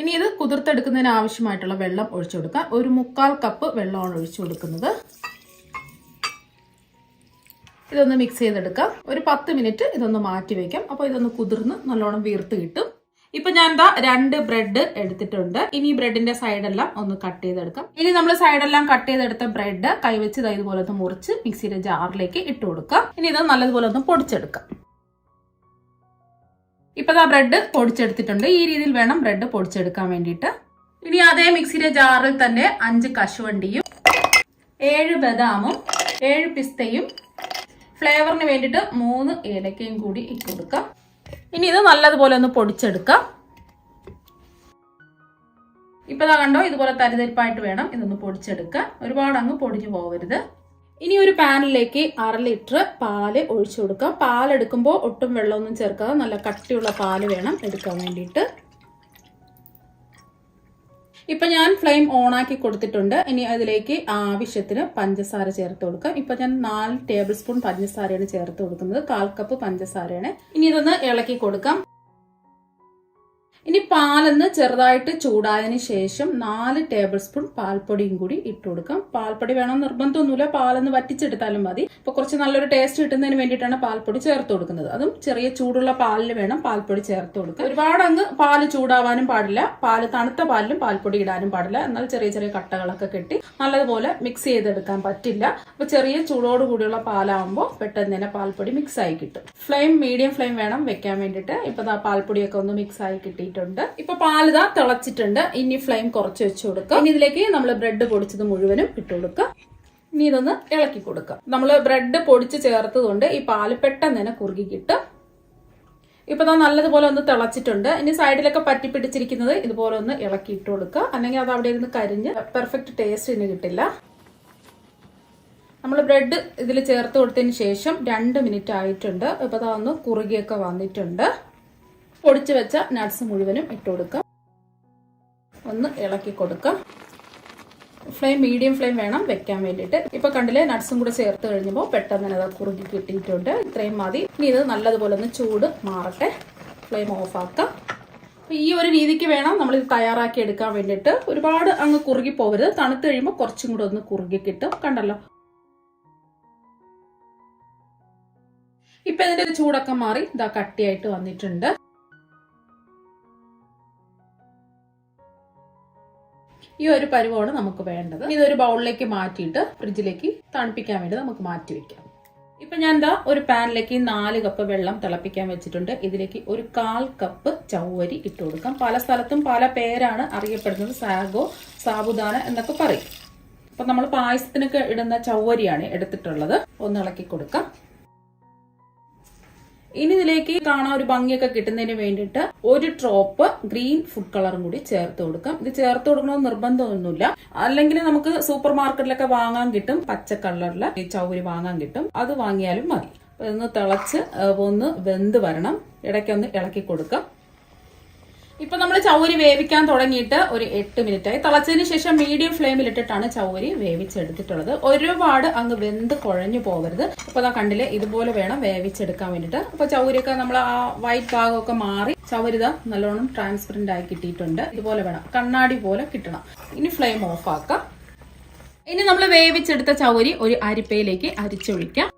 ഇനി ഇത് കുതിർത്തെടുക്കുന്നതിന് ആവശ്യമായിട്ടുള്ള വെള്ളം ഒഴിച്ചു കൊടുക്കാം. ഒരു മുക്കാൽ കപ്പ് വെള്ളമാണ് ഒഴിച്ചു കൊടുക്കുന്നത്. ഇതൊന്ന് മിക്സ് ചെയ്തെടുക്കാം. ഒരു പത്ത് മിനിറ്റ് ഇതൊന്ന് മാറ്റി വെക്കാം. അപ്പോൾ ഇതൊന്ന് കുതിർന്ന് നല്ലോണം വീർത്ത് കിട്ടും. ഇപ്പൊ ഞാൻ എന്താ രണ്ട് ബ്രെഡ് എടുത്തിട്ടുണ്ട്. ഇനി ബ്രെഡിന്റെ സൈഡെല്ലാം ഒന്ന് കട്ട് ചെയ്തെടുക്കാം. ഇനി നമ്മൾ സൈഡെല്ലാം കട്ട് ചെയ്തെടുത്ത ബ്രെഡ് കൈവച്ച് ഇതുപോലെ ഒന്ന് മുറിച്ച് മിക്സിയുടെ ജാറിലേക്ക് ഇട്ട് കൊടുക്കാം. ഇനി ഇത് നല്ലതുപോലെ ഒന്ന് പൊടിച്ചെടുക്കാം. ഇപ്പൊ ആ ബ്രെഡ് പൊടിച്ചെടുത്തിട്ടുണ്ട്. ഈ രീതിയിൽ വേണം ബ്രെഡ് പൊടിച്ചെടുക്കാൻ വേണ്ടിയിട്ട്. ഇനി അതേ മിക്സിയിലെ ജാറിൽ തന്നെ അഞ്ച് കശുവണ്ടിയും ഏഴ് ബദാമും ഏഴ് പിസ്തയും ഫ്ലേവറിന് വേണ്ടിയിട്ട് മൂന്ന് ഏലക്കയും കൂടി ഇട്ട് കൊടുക്കാം. ഇനി ഇത് നല്ലതുപോലെ ഒന്ന് പൊടിച്ചെടുക്കാം. ഇപ്പൊ കണ്ടോ ഇതുപോലെ തരിതരിപ്പായിട്ട് വേണം ഇതൊന്ന് പൊടിച്ചെടുക്കാൻ. ഒരുപാട് അങ്ങ് പൊടിഞ്ഞു പോകരുത്. ഇനി ഒരു പാനിലേക്ക് അര ലിറ്റർ പാൽ ഒഴിച്ചു കൊടുക്കാം. പാലെടുക്കുമ്പോൾ ഒട്ടും വെള്ളമൊന്നും ചേർക്കാതെ നല്ല കട്ടിയുള്ള പാൽ വേണം എടുക്കാൻ വേണ്ടിയിട്ട്. ഇപ്പൊ ഞാൻ ഫ്ലെയിം ഓൺ ആക്കി കൊടുത്തിട്ടുണ്ട്. ഇനി അതിലേക്ക് ആവശ്യത്തിന് പഞ്ചസാര ചേർത്ത് കൊടുക്കാം. ഇപ്പൊ ഞാൻ നാല് ടേബിൾ സ്പൂൺ പഞ്ചസാരയാണ് ചേർത്ത് കൊടുക്കുന്നത്. കാൽ കപ്പ് പഞ്ചസാരയാണ്. ഇനി ഇതൊന്ന് ഇളക്കി കൊടുക്കാം. ഇനി പാലെന്ന് ചെറുതായിട്ട് ചൂടായതിനു ശേഷം നാല് ടേബിൾ സ്പൂൺ പാൽപ്പൊടിയും കൂടി ഇട്ട് കൊടുക്കാം. പാൽപ്പൊടി വേണം നിർബന്ധമൊന്നുമില്ല. പാലൊന്ന് വറ്റിച്ചെടുത്താലും മതി. ഇപ്പൊ കുറച്ച് നല്ലൊരു ടേസ്റ്റ് കിട്ടുന്നതിന് വേണ്ടിയിട്ടാണ് പാൽപ്പൊടി ചേർത്ത് കൊടുക്കുന്നത്. അതും ചെറിയ ചൂടുള്ള പാലിൽ വേണം പാൽപ്പൊടി ചേർത്ത് കൊടുക്കുക ഒരുപാട് അങ്ങ് പാൽ ചൂടാവാനും പാടില്ല. പാൽ തണുത്ത പാലിലും പാൽപ്പൊടി ഇടാനും പാടില്ല. എന്നാൽ ചെറിയ ചെറിയ കട്ടകളൊക്കെ കെട്ടി നല്ലതുപോലെ മിക്സ് ചെയ്തെടുക്കാൻ പറ്റില്ല. അപ്പൊ ചെറിയ ചൂടോട് കൂടിയുള്ള പാലാവുമ്പോൾ പെട്ടെന്ന് തന്നെ പാൽപ്പൊടി മിക്സ് ആയി കിട്ടും. ഫ്ലെയിം മീഡിയം ഫ്ലെയിം വേണം വെക്കാൻ വേണ്ടിയിട്ട്. ഇപ്പൊ പാൽപ്പൊടിയൊക്കെ ഒന്ന് മിക്സ് ആയി കിട്ടിയിട്ടുണ്ട് ഇപ്പൊ പാലിതാ തിളച്ചിട്ടുണ്ട്. ഇനി ഫ്ലെയിം കുറച്ച് വെച്ച് കൊടുക്കുക. ഇനി ഇതിലേക്ക് നമ്മൾ ബ്രെഡ് പൊടിച്ചത് മുഴുവനും ഇട്ട് കൊടുക്കുക. ഇനി ഇതൊന്ന് ഇളക്കി കൊടുക്കുക. നമ്മൾ ബ്രെഡ് പൊടിച്ച് ചേർത്തതുകൊണ്ട് ഈ പാൽ പെട്ടെന്ന് തന്നെ കുറുകി കിട്ടും. ഇപ്പൊ നല്ലതുപോലെ ഒന്ന് തിളച്ചിട്ടുണ്ട്. ഇനി സൈഡിലൊക്കെ പറ്റി പിടിച്ചിരിക്കുന്നത് ഇതുപോലെ ഒന്ന് ഇളക്കി ഇട്ട് കൊടുക്കുക. അല്ലെങ്കിൽ അത് അവിടെ ഇരുന്ന് കരിഞ്ഞ് പെർഫെക്റ്റ് ടേസ്റ്റ് ഇനി കിട്ടില്ല. നമ്മൾ ബ്രെഡ് ഇതിൽ ചേർത്ത് കൊടുത്തതിന് ശേഷം രണ്ട് മിനിറ്റ് ആയിട്ടുണ്ട്. ഇപ്പൊ അതൊന്ന് കുറുകിയൊക്കെ വന്നിട്ടുണ്ട്. പൊടിച്ചു വെച്ച നട്ട്സ് മുഴുവനും ഇട്ട് കൊടുക്കാം. ഒന്ന് ഇളക്കി കൊടുക്കാം. ഫ്ലെയിം മീഡിയം ഫ്ലെയിം വേണം വെക്കാൻ വേണ്ടിയിട്ട്. ഇപ്പൊ കണ്ടില്ലേ നട്ട്സും കൂടെ ചേർത്ത് കഴിഞ്ഞപ്പോൾ പെട്ടെന്ന് തന്നെ അത് കുറുകി കിട്ടിയിട്ടുണ്ട്. ഇത്രയും മതി. ഇനി ഇത് നല്ലതുപോലെ ഒന്ന് ചൂട് മാറട്ടെ. ഫ്ലെയിം ഓഫ് ആക്കാം. അപ്പൊ ഈ ഒരു രീതിക്ക് വേണം നമ്മൾ ഇത് തയ്യാറാക്കി എടുക്കാൻ വേണ്ടിയിട്ട്. ഒരുപാട് അങ്ങ് കുറുകി പോകരുത് തണുത്ത് കഴിയുമ്പോൾ കുറച്ചും കൂടെ ഒന്ന് കുറുകി കിട്ടും. കണ്ടല്ലോ? ഇപ്പൊ ഇതിന്റെ ഒരു ചൂടൊക്കെ മാറി ഇതാ കട്ടിയായിട്ട് വന്നിട്ടുണ്ട്. ഈ ഒരു പരുവമാണ് നമുക്ക് വേണ്ടത്. ഇതൊരു ബൗളിലേക്ക് മാറ്റിയിട്ട് ഫ്രിഡ്ജിലേക്ക് തണുപ്പിക്കാൻ വേണ്ടി നമുക്ക് മാറ്റി വെക്കാം. ഇപ്പൊ ഞാൻ എന്താ ഒരു പാനിലേക്ക് നാല് കപ്പ് വെള്ളം തിളപ്പിക്കാൻ വെച്ചിട്ടുണ്ട്. ഇതിലേക്ക് ഒരു കാൽ കപ്പ് ചവ്വരി ഇട്ട് കൊടുക്കാം. പല സ്ഥലത്തും പല പേരാണ് അറിയപ്പെടുന്നത്. സാഗോ സാബുദാന എന്നൊക്കെ പറയും. അപ്പൊ നമ്മൾ പായസത്തിനൊക്കെ ഇടുന്ന ചവ്വരിയാണ് എടുത്തിട്ടുള്ളത്. ഒന്ന് ഇളക്കി കൊടുക്കാം. ഇനി ഇതിലേക്ക് കാണാൻ ഒരു ഭംഗിയൊക്കെ കിട്ടുന്നതിന് വേണ്ടിയിട്ട് ഒരു ട്രോപ്പ് ഗ്രീൻ ഫുഡ് കളറും കൂടി ചേർത്ത് കൊടുക്കാം. ഇത് ചേർത്ത് കൊടുക്കണമെന്ന് നിർബന്ധമൊന്നുമില്ല. അല്ലെങ്കിൽ നമുക്ക് സൂപ്പർ മാർക്കറ്റിലൊക്കെ വാങ്ങാൻ കിട്ടും. പച്ച കളറിലെ ഈ ചൗരി വാങ്ങാൻ കിട്ടും. അത് വാങ്ങിയാലും മതി. അപ്പൊ ഇതൊന്ന് തിളച്ച് ഒന്ന് വെന്ത് വരണം. ഇടയ്ക്കൊന്ന് ഇളക്കി കൊടുക്കാം. ഇപ്പൊ നമ്മൾ ചൗരി വേവിക്കാൻ തുടങ്ങിയിട്ട് ഒരു എട്ട് മിനിറ്റ് ആയി. തിളച്ചതിന് ശേഷം മീഡിയം ഫ്ലെയിമിൽ ഇട്ടിട്ടാണ് ചൗരി വേവിച്ചെടുത്തിട്ടുള്ളത്. ഒരുപാട് അങ്ങ് വെന്ത് കുഴഞ്ഞു പോകരുത്. അപ്പൊ അതാ കണ്ടില്ലേ ഇതുപോലെ വേണം വേവിച്ചെടുക്കാൻ വേണ്ടിട്ട് അപ്പൊ ചൗരിയൊക്കെ നമ്മൾ ആ വൈറ്റ് ഭാഗമൊക്കെ മാറി ചൗരിത നല്ലോണം ട്രാൻസ്പെറന്റ് ആയി കിട്ടിയിട്ടുണ്ട്. ഇതുപോലെ വേണം. കണ്ണാടി പോലെ കിട്ടണം. ഇനി ഫ്ലെയിം ഓഫ് ആക്കാം. ഇനി നമ്മൾ വേവിച്ചെടുത്ത ചൗരി ഒരു അരിപ്പയിലേക്ക് അരിച്ചൊഴിക്കാം.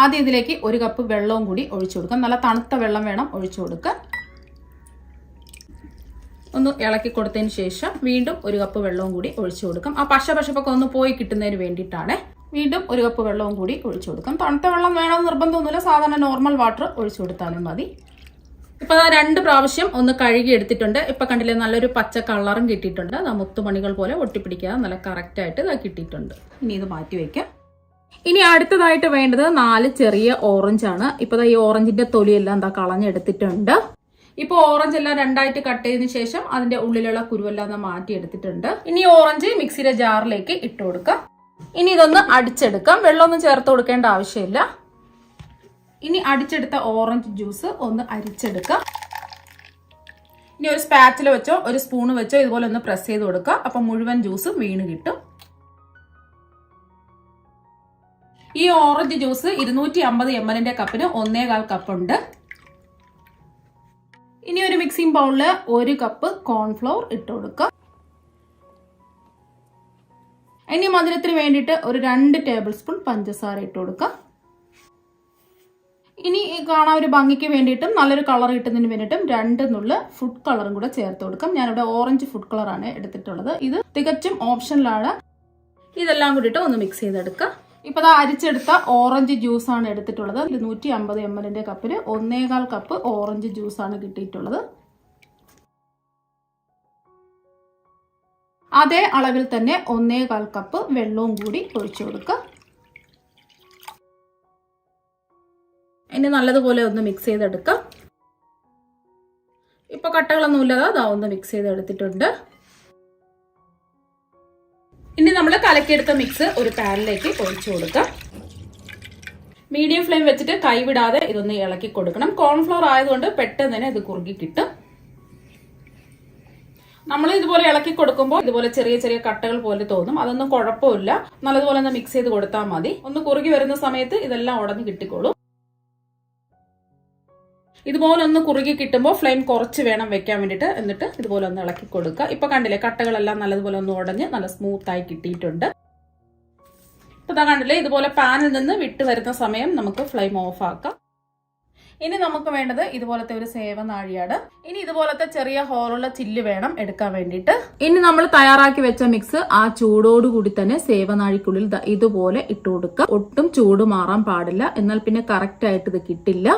ആദ്യം ഇതിലേക്ക് ഒരു കപ്പ് വെള്ളവും കൂടി ഒഴിച്ചു കൊടുക്കാം നല്ല തണുത്ത വെള്ളം വേണം ഒഴിച്ചു കൊടുക്കുക ഒന്ന് ഇളക്കി കൊടുത്തതിന് ശേഷം വീണ്ടും ഒരു കപ്പ് വെള്ളവും കൂടി ഒഴിച്ചു കൊടുക്കാം. ആ പശ പശപ്പൊക്കെ ഒന്ന് പോയി കിട്ടുന്നതിന് വേണ്ടിയിട്ടാണ്. വീണ്ടും ഒരു കപ്പ് വെള്ളവും കൂടി ഒഴിച്ചു കൊടുക്കാം. തണുത്ത വെള്ളം വേണമെന്ന് നിർബന്ധമൊന്നുമില്ല. സാധാരണ നോർമൽ വാട്ടർ ഒഴിച്ചു കൊടുത്താലും മതി. ഇപ്പൊ രണ്ട് പ്രാവശ്യം ഒന്ന് കഴുകി എടുത്തിട്ടുണ്ട്. ഇപ്പൊ കണ്ടില്ലേ നല്ലൊരു പച്ച കളറും കിട്ടിയിട്ടുണ്ട്. മുത്തുമണികൾ പോലെ ഒട്ടിപ്പിടിക്കാതെ നല്ല കറക്റ്റ് ആയിട്ട് ഇതാ കിട്ടിയിട്ടുണ്ട്. ഇനി ഇത് മാറ്റി വെക്കാം ഇനി അടുത്തതായിട്ട് വേണ്ടത് നാല് ചെറിയ ഓറഞ്ച് ആണ്. ഇപ്പൊ ഈ ഓറഞ്ചിന്റെ തൊലിയെല്ലാം എന്താ കളഞ്ഞെടുത്തിട്ടുണ്ട്. ഇപ്പൊ ഓറഞ്ച് എല്ലാം രണ്ടായിട്ട് കട്ട് ചെയ്തതിനു ശേഷം അതിന്റെ ഉള്ളിലുള്ള കുരുവെല്ലാം ഒന്ന് മാറ്റി എടുത്തിട്ടുണ്ട് ഇനി ഓറഞ്ച് മിക്സിയുടെ ജാറിലേക്ക് ഇട്ട് കൊടുക്കാം. ഇനി ഇതൊന്ന് അടിച്ചെടുക്കാം. വെള്ളമൊന്നും ചേർത്ത് കൊടുക്കേണ്ട ആവശ്യമില്ല. ഇനി അടിച്ചെടുത്ത ഓറഞ്ച് ജ്യൂസ് ഒന്ന് അരിച്ചെടുക്കാം. ഇനി ഒരു സ്പാച്ചിൽ വെച്ചോ ഒരു സ്പൂണ് വെച്ചോ ഇതുപോലെ ഒന്ന് പ്രസ് ചെയ്ത് കൊടുക്കുക അപ്പൊ മുഴുവൻ ജ്യൂസും വീണ് കിട്ടും. ഈ ഓറഞ്ച് ജ്യൂസ് ഇരുന്നൂറ്റി അമ്പത് എം എല്ലിന്റെ കപ്പിന് ഒന്നേകാൽ കപ്പ് ഉണ്ട്. ഇനി ഒരു മിക്സിംഗ് ബൗളിൽ ഒരു കപ്പ് കോൺഫ്ലോർ ഇട്ട് കൊടുക്കുക. ഇനി മധുരത്തിന് വേണ്ടിയിട്ട് ഒരു രണ്ട് ടേബിൾ സ്പൂൺ പഞ്ചസാര ഇട്ട് കൊടുക്കുക. ഇനി കാണാൻ ഒരു ഭംഗിക്ക് വേണ്ടിയിട്ടും നല്ലൊരു കളർ കിട്ടുന്നതിന് വേണ്ടിയിട്ടും രണ്ട് നുള്ളു ഫുഡ് കളറും കൂടെ ചേർത്ത് കൊടുക്കാം. ഞാനിവിടെ ഓറഞ്ച് ഫുഡ് കളറാണ് എടുത്തിട്ടുള്ളത്. ഇത് തികച്ചും ഓപ്ഷനിലാണ് ഇതെല്ലാം കൂടിയിട്ട് ഒന്ന് മിക്സ് ചെയ്തെടുക്കുക. ഇപ്പൊ അത് അരിച്ചെടുത്ത ഓറഞ്ച് ആണ് എടുത്തിട്ടുള്ളത്. നൂറ്റി അമ്പത് എം എല്ലിന്റെ കപ്പിൽ ഒന്നേകാൽ കപ്പ് ഓറഞ്ച് ജ്യൂസ് ആണ് കിട്ടിയിട്ടുള്ളത്. അതേ അളവിൽ തന്നെ ഒന്നേകാൽ കപ്പ് വെള്ളവും കൂടി ഒഴിച്ചു കൊടുക്കുക. ഇനി നല്ലതുപോലെ ഒന്ന് മിക്സ് ചെയ്തെടുക്കാം. ഇപ്പൊ കട്ടകളൊന്നും ഇല്ലാതെ അതാ ഒന്ന് മിക്സ് ചെയ്തെടുത്തിട്ടുണ്ട്. ഇനി നമ്മൾ കലക്കിയെടുത്ത മിക്സ് ഒരു പാനിലേക്ക് ഒഴിച്ചു കൊടുക്കാം. മീഡിയം ഫ്ലെയിം വെച്ചിട്ട് കൈവിടാതെ ഇതൊന്ന് ഇളക്കി കൊടുക്കണം. കോൺഫ്ലോർ ആയതുകൊണ്ട് പെട്ടെന്ന് തന്നെ ഇത് കുറുകി കിട്ടും. നമ്മൾ ഇതുപോലെ ഇളക്കി കൊടുക്കുമ്പോൾ ഇതുപോലെ ചെറിയ ചെറിയ കട്ടകൾ പോലെ തോന്നും. അതൊന്നും കുഴപ്പമില്ല. നല്ലതുപോലെ ഒന്ന് മിക്സ് ചെയ്ത് കൊടുത്താൽ മതി. ഒന്ന് കുറുകി വരുന്ന സമയത്ത് ഇതെല്ലാം ഉടഞ്ഞ് കിട്ടിക്കോളും. ഇതുപോലെ ഒന്ന് കുറുകി കിട്ടുമ്പോൾ ഫ്ലെയിം കുറച്ച് വേണം വെക്കാൻ വേണ്ടിയിട്ട്. എന്നിട്ട് ഇതുപോലെ ഒന്ന് ഇളക്കി കൊടുക്കുക. ഇപ്പൊ കണ്ടില്ലേ കട്ടകളെല്ലാം നല്ലതുപോലെ ഒന്ന് ഉടഞ്ഞ് നല്ല സ്മൂത്ത് ആയി കിട്ടിയിട്ടുണ്ട്. ഇപ്പൊ ഇതാ കണ്ടില്ലേ ഇതുപോലെ പാനിൽ നിന്ന് വിട്ട് വരുന്ന സമയം നമുക്ക് ഫ്ലെയിം ഓഫ് ആക്കാം. ഇനി നമുക്ക് വേണ്ടത് ഇതുപോലത്തെ ഒരു സേവ നാഴിയാണ് ഇനി ഇതുപോലത്തെ ചെറിയ ഹോളുള്ള ചില്ല് വേണം എടുക്കാൻ വേണ്ടിയിട്ട്. ഇനി നമ്മൾ തയ്യാറാക്കി വെച്ച മിക്സ് ആ ചൂടോടുകൂടി തന്നെ സേവനാഴിക്കുള്ളിൽ ദാ ഇതുപോലെ ഇട്ട് കൊടുക്കുക. ഒട്ടും ചൂട് മാറാൻ പാടില്ല. എന്നാൽ പിന്നെ കറക്റ്റ് ആയിട്ട് ഇത് കിട്ടില്ല.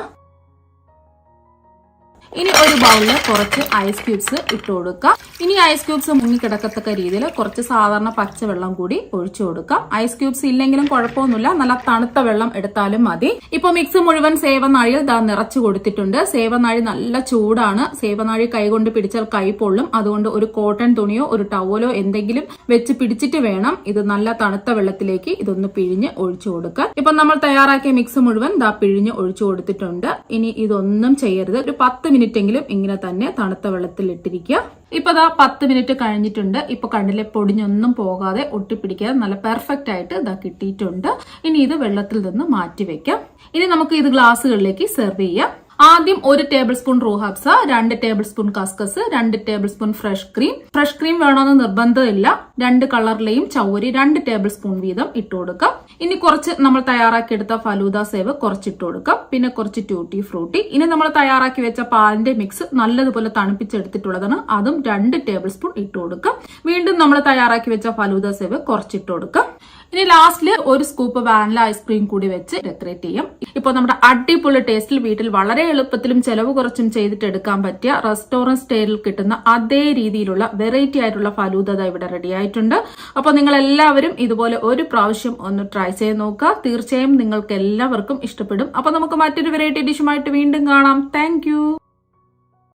ഇനി ഒരു ബൗളിൽ കുറച്ച് ഐസ് ക്യൂബ്സ് ഇട്ട് കൊടുക്കാം. ഇനി ഐസ് ക്യൂബ്സ് മുങ്ങിക്കിടക്കത്തക്ക രീതിയിൽ കുറച്ച് സാധാരണ പച്ചവെള്ളം കൂടി ഒഴിച്ചു കൊടുക്കാം. ഐസ് ക്യൂബ്സ് ഇല്ലെങ്കിലും കുഴപ്പമൊന്നുമില്ല. നല്ല തണുത്ത വെള്ളം എടുത്താലും മതി. ഇപ്പൊ മിക്സ് മുഴുവൻ സേവനാഴിയിൽ ദാ നിറച്ചു കൊടുത്തിട്ടുണ്ട്. സേവനാഴി നല്ല ചൂടാണ്. സേവനാഴി കൈകൊണ്ട് പിടിച്ചാൽ കൈ പൊള്ളും. അതുകൊണ്ട് ഒരു കോട്ടൺ തുണിയോ ഒരു ടവലോ എന്തെങ്കിലും വെച്ച് പിടിച്ചിട്ട് വേണം. ഇത് നല്ല തണുത്ത വെള്ളത്തിലേക്ക് ഇതൊന്ന് പിഴിഞ്ഞ് ഒഴിച്ചു കൊടുക്കാൻ. ഇപ്പൊ നമ്മൾ തയ്യാറാക്കിയ മിക്സ് മുഴുവൻ ദാ പിഴിഞ്ഞ് ഒഴിച്ചു കൊടുത്തിട്ടുണ്ട്. ഇനി ഇതൊന്നും ചെയ്യരുത്. ഒരു പത്ത് മിനിറ്റ് എങ്കിലും ഇങ്ങനെ തന്നെ തണുത്ത വെള്ളത്തിൽ ഇട്ടിരിക്കുക. ഇപ്പൊ ദാ പത്ത് മിനിറ്റ് കഴിഞ്ഞിട്ടുണ്ട്. ഇപ്പൊ കണ്ണിലെ പൊടിഞ്ഞൊന്നും പോകാതെ ഒട്ടിപ്പിടിക്കാതെ നല്ല പെർഫെക്റ്റ് ആയിട്ട് ഇതാ കിട്ടിയിട്ടുണ്ട്. ഇനി ഇത് വെള്ളത്തിൽ നിന്ന് മാറ്റി വെക്കാം. ഇനി നമുക്ക് ഇത് ഗ്ലാസ്സുകളിലേക്ക് സെർവ് ചെയ്യാം. ആദ്യം ഒരു ടേബിൾ സ്പൂൺ റൂഹാബ്സ രണ്ട് ടേബിൾ സ്പൂൺ കസ്കസ് രണ്ട് table spoon fresh cream fresh cream വേണമെന്ന് നിർബന്ധമില്ല. രണ്ട് കളറിലെയും ചൗരി രണ്ട് ടേബിൾ സ്പൂൺ വീതം ഇട്ട് കൊടുക്കാം. ഇനി കുറച്ച് നമ്മൾ തയ്യാറാക്കിയെടുത്ത ഫലൂദ സേവ് കുറച്ച് ഇട്ട് കൊടുക്കാം. പിന്നെ കുറച്ച് ട്യൂട്ടി ഫ്രൂട്ടി. ഇനി നമ്മൾ തയ്യാറാക്കി വെച്ച പാലിന്റെ മിക്സ് നല്ലതുപോലെ തണുപ്പിച്ചെടുത്തിട്ടുള്ളതാണ്. അതും രണ്ട് ടേബിൾ സ്പൂൺ ഇട്ട് കൊടുക്കാം. വീണ്ടും നമ്മൾ തയ്യാറാക്കി വെച്ച ഫലൂദ സേവ് കുറച്ചിട്ട് കൊടുക്കാം. ഇനി ലാസ്റ്റിൽ ഒരു സ്കൂപ്പ് വാനില ഐസ്ക്രീം കൂടി വെച്ച് ഡെക്കറേറ്റ് ചെയ്യാം. ഇപ്പൊ നമ്മുടെ അടിപൊളി ടേസ്റ്റിൽ വീട്ടിൽ വളരെ എളുപ്പത്തിലും ചെലവ് കുറച്ചും ചെയ്തിട്ട് എടുക്കാൻ പറ്റിയ റെസ്റ്റോറന്റ് സ്റ്റൈലിൽ കിട്ടുന്ന അതേ രീതിയിലുള്ള വെറൈറ്റി ആയിട്ടുള്ള ഫലൂദ ഇവിടെ റെഡി ആയിട്ടുണ്ട്. അപ്പോൾ നിങ്ങൾ എല്ലാവരും ഇതുപോലെ ഒരു പ്രാവശ്യം ഒന്ന് ട്രൈ ചെയ്ത് നോക്കുക. തീർച്ചയായും നിങ്ങൾക്ക് എല്ലാവർക്കും ഇഷ്ടപ്പെടും. അപ്പോൾ നമുക്ക് മറ്റൊരു വെറൈറ്റി ഡിഷുമായിട്ട് വീണ്ടും കാണാം. താങ്ക്